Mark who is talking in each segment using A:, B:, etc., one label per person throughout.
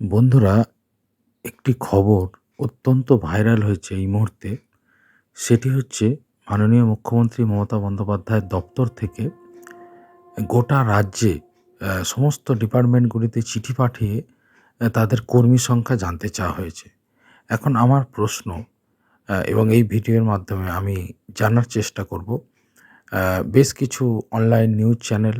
A: বন্ধুরা, একটি খবর অত্যন্ত ভাইরাল হয়েছে এই মুহূর্তে। সেটি হচ্ছে মাননীয় মুখ্যমন্ত্রী মমতা বন্দ্যোপাধ্যায়ের দপ্তর থেকে গোটা রাজ্যে সমস্ত ডিপার্টমেন্টগুলিতে চিঠি পাঠিয়ে তাদের কর্মী সংখ্যা জানতে চাওয়া হয়েছে। এখন আমার প্রশ্ন এবং এই ভিডিওর মাধ্যমে আমি জানার চেষ্টা করব বেশ কিছু অনলাইন নিউজ চ্যানেল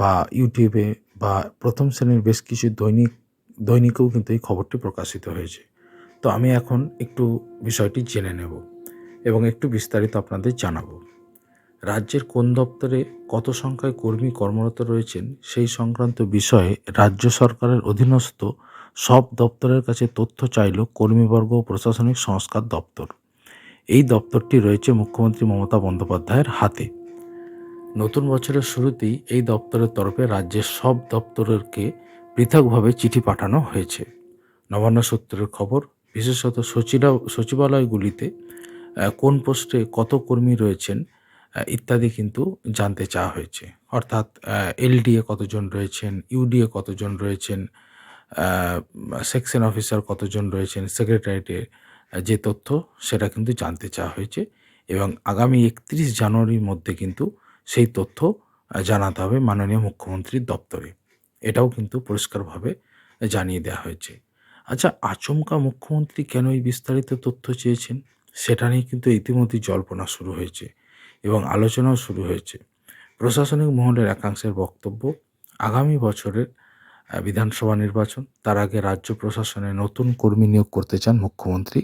A: বা ইউটিউবে বা প্রথম শ্রেণির বেশ কিছু দৈনিক দৈনিকেও কিন্তু এই খবরটি প্রকাশিত হয়েছে। তো আমি এখন একটু বিষয়টি জেনে নেব এবং একটু বিস্তারিত আপনাদের জানাব। রাজ্যের কোন দপ্তরে কত সংখ্যায় কর্মী কর্মরত রয়েছেন সেই সংক্রান্ত বিষয়ে রাজ্য সরকারের অধীনস্থ সব দপ্তরের কাছে তথ্য চাইল কর্মীবর্গ ও প্রশাসনিক সংস্কার দপ্তর। এই দপ্তরটি রয়েছে মুখ্যমন্ত্রী মমতা বন্দ্যোপাধ্যায়ের হাতে। নতুন বছরের শুরুতেই এই দপ্তরের তরফে রাজ্যের সব দপ্তরকে পৃথকভাবে চিঠি পাঠানো হয়েছে। নবান্ন সূত্রের খবর, বিশেষত সচিরা সচিবালয়গুলিতে কোন পোস্টে কত কর্মী রয়েছেন ইত্যাদি কিন্তু জানতে চাওয়া হয়েছে। অর্থাৎ এলডিএ কতজন রয়েছেন, ইউডিএ কতজন রয়েছেন সেকশন অফিসার কতজন রয়েছেন, সেক্রেটারিয়েটে যে তথ্য সেটা কিন্তু জানতে চাওয়া হয়েছে এবং আগামী একত্রিশ জানুয়ারির মধ্যে কিন্তু সেই তথ্য জানাতে হবে মাননীয় মুখ্যমন্ত্রীর দপ্তরে। এটাও কিন্তু পরিষ্কারভাবে জানিয়ে দেওয়া হয়েছে। আচ্ছা আচমকা মুখ্যমন্ত্রী কেন এই বিস্তারিত তথ্য চেয়েছেন? সেটা নিয়ে কিন্তু ইতিমধ্যে জল্পনা শুরু হয়েছে এবং আলোচনাও শুরু হয়েছে। প্রশাসনিক মহলের একাংশের বক্তব্য, আগামী বছরের বিধানসভা নির্বাচন, তার আগে রাজ্য প্রশাসনে নতুন কর্মী নিয়োগ করতে চান মুখ্যমন্ত্রী।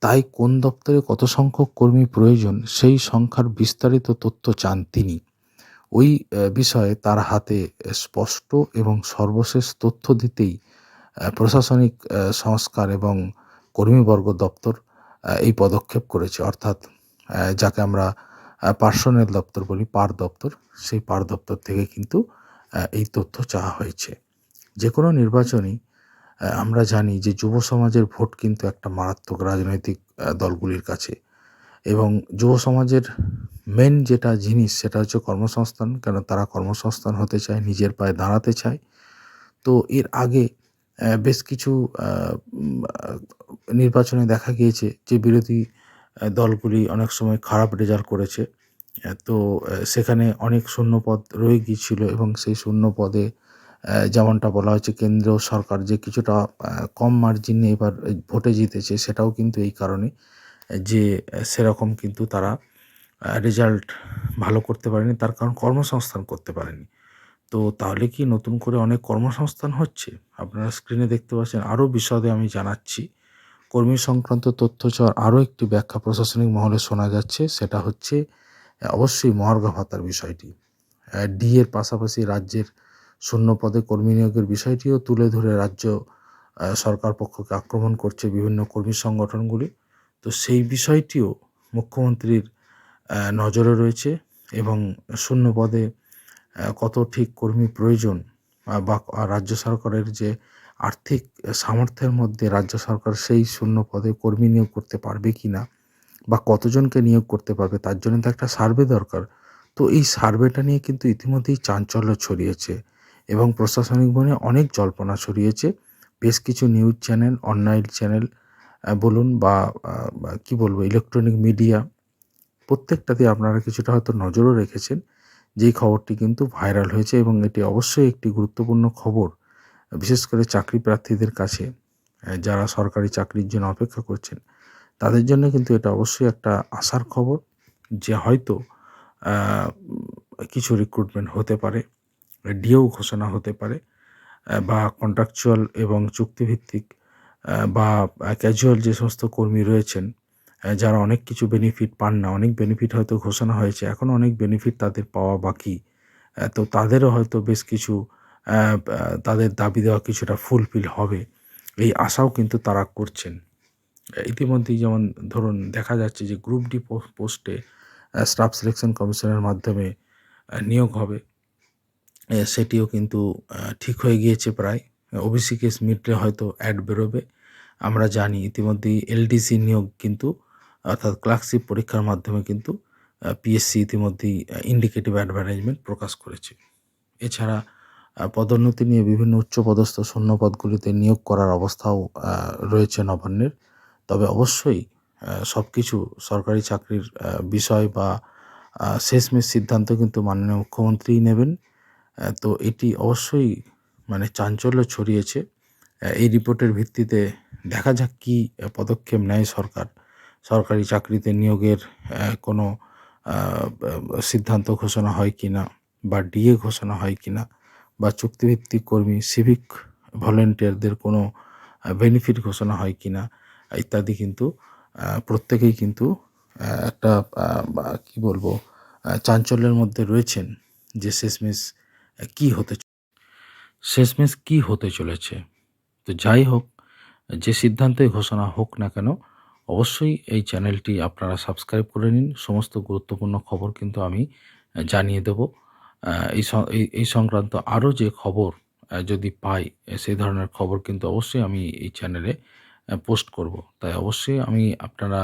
A: তাই কোন দপ্তরে কত সংখ্যক কর্মী প্রয়োজন, সেই সংখ্যার বিস্তারিত তথ্য চান তিনি। ওই বিষয়ে তার হাতে স্পষ্ট এবং সর্বশেষ তথ্য দিতেই প্রশাসনিক সংস্কার এবং কর্মীবর্গ দপ্তর এই পদক্ষেপ করেছে। অর্থাৎ যাকে আমরা পার্সোনেল দপ্তর বলি, পার দপ্তর, সেই পার দপ্তর থেকে কিন্তু এই তথ্য চাওয়া হয়েছে। যে কোনো নির্বাচনই আমরা জানি যে যুব সমাজের ভোট কিন্তু একটা মারাত্মক রাজনৈতিক দলগুলির কাছে। এবং যুব সমাজের মেন যেটা জিনিস সেটা হচ্ছে কর্মসংস্থান, কেন তারা কর্মসংস্থান হতে চায়, নিজের পায়ে দাঁড়াতে চায়। তো এর আগে বেশ কিছু নির্বাচনে দেখা গিয়েছে যে বিরোধী দলগুলি অনেক সময় খারাপ রেজাল্ট করেছে। তো সেখানে অনেক শূন্যপদ রয়ে গিয়েছিল এবং সেই শূন্য পদে যেমনটা বলা হচ্ছে কেন্দ্র সরকার যে কিছুটা কম মার্জিনে এবার ভোটে জিতেছে সেটাও কিন্তু এই কারণে, যে সেরকম কিন্তু তারা রেজাল্ট ভালো করতে পারেনি, তার কারণ কর্মসংস্থান করতে পারেনি। তো তাহলে কি নতুন করে অনেক কর্মসংস্থান হচ্ছে? আপনারা স্ক্রিনে দেখতে পাচ্ছেন, আরও বিশদে আমি জানাচ্ছি। কর্মী সংক্রান্ত তথ্য চাওয়ার আরও একটি ব্যাখ্যা প্রশাসনিক মহলে শোনা যাচ্ছে, সেটা হচ্ছে অবশ্যই মহার্ঘ ভাতার বিষয়টি। ডি এর পাশাপাশি রাজ্যের শূন্য পদে কর্মী নিয়োগের বিষয়টিও তুলে ধরে রাজ্য সরকার পক্ষকে আক্রমণ করছে বিভিন্ন কর্মী সংগঠনগুলি। তো সেই বিষয়টিও মুখ্যমন্ত্রীর নজরে রয়েছে এবং শূন্য পদে কত ঠিক কর্মী প্রয়োজন বা রাজ্য সরকারের যে আর্থিক সামর্থ্যের মধ্যে রাজ্য সরকার সেই শূন্য পদে কর্মী নিয়োগ করতে পারবে কি না বা কতজনকে নিয়োগ করতে পারবে তার জন্য তো একটা সার্ভে দরকার। তো এই সার্ভেটা নিয়ে কিন্তু ইতিমধ্যেই চাঞ্চল্য ছড়িয়েছে এবং প্রশাসনিক মনে অনেক জল্পনা ছড়িয়েছে। বেশ কিছু নিউজ চ্যানেল, অনলাইন চ্যানেল বলুন বা, কি বলব, ইলেকট্রনিক মিডিয়া প্রত্যেকটাতে আপনারা কিছুটা হয়তো নজরও রেখেছেন। যেই খবরটি কিন্তু ভাইরাল হয়েছে এবং এটি অবশ্যই একটি গুরুত্বপূর্ণ খবর, বিশেষ করে চাকরি প্রার্থীদের কাছে যারা সরকারি চাকরির জন্য অপেক্ষা করছেন। তাদের জন্য কিন্তু এটা অবশ্যই একটা আশার খবর যে হয়তো কিছু রিক্রুটমেন্ট হতে পারে ডিও ঘোষণা হতে পারে বা কন্ট্রাকচুয়াল এবং চুক্তিভিত্তিক বা ক্যাজুয়াল যে সমস্ত কর্মী রয়েছেন যারা অনেক কিছু বেনিফিট পান না, অনেক বেনিফিট হয়তো ঘোষণা হয়েছে, এখন অনেক বেনিফিট তাদের পাওয়া বাকি। তো তাদেরও হয়তো বেশ কিছু তাদের দাবি দেওয়া কিছুটা ফুলফিল হবে। এই আশাও কিন্তু তারা করছেন। ইতিমধ্যেই যেমন ধরুন দেখা যাচ্ছে যে গ্রুপ ডি পোস্টে স্টাফ সিলেকশন কমিশনের মাধ্যমে নিয়োগ হবে। সেটিও কিন্তু ঠিক হয়ে গিয়েছে প্রায়। ওবিসি কেস মিটলে হয়তো অ্যাড বেরোবে। আমরা জানি ইতিমধ্যেই এলডিসি নিয়োগ কিন্তু অর্থাৎ ক্লার্কশিপ পরীক্ষার মাধ্যমে কিন্তু পিএসসি ইতিমধ্যেই ইন্ডিকেটিভ অ্যাডভার্টাইজমেন্ট প্রকাশ করেছে। এছাড়া পদোন্নতি নিয়ে বিভিন্ন উচ্চপদস্থ শূন্য পদগুলিতে নিয়োগ করার অবস্থাও রয়েছে নবান্নের। তবে অবশ্যই সব কিছু সরকারি চাকরির বিষয় বা শেষমেশ সিদ্ধান্ত কিন্তু মাননীয় মুখ্যমন্ত্রীই নেবেন। তো এটি অবশ্যই মানে চাঞ্চল্য ছড়িয়েছে। এই রিপোর্টের ভিত্তিতে দেখা যাক কী পদক্ষেপ নেয় সরকার। সরকারি চাকরিতে নিয়োগের কোনো সিদ্ধান্ত ঘোষণা হয় কি না বা ডিএ ঘোষণা হয় কি না বা চুক্তিভিত্তিক কর্মী সিভিক ভলেন্টিয়ারদের কোনো বেনিফিট ঘোষণা হয় কি না ইত্যাদি কিন্তু প্রত্যেকেই কিন্তু একটা কি বলব চাঞ্চল্যের মধ্যে রয়েছেন যে শেষমেশ আহ, কি হতে শেষমেশ কি হতে চলেছে? তো যাই হোক যে সিদ্ধান্তই ঘোষণা হোক না কেন অবশ্যই এই চ্যানেলটি আপনারা সাবস্ক্রাইব করে নিন। সমস্ত গুরুত্বপূর্ণ খবর কিন্তু আমি জানিয়ে দেব। এই এই- সংক্রান্ত আরও যে খবর যদি পাই সেই ধরনের খবর কিন্তু অবশ্যই আমি এই চ্যানেলে পোস্ট করব। তাই অবশ্যই আমি আপনারা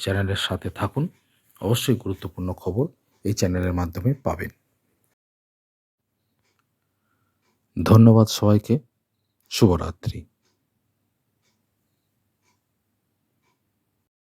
A: চ্যানেলের সাথে থাকুন। অবশ্যই গুরুত্বপূর্ণ খবর এই চ্যানেলের মাধ্যমে পাবেন। ধন্যবাদ সবাইকে। শুভরাত্রি।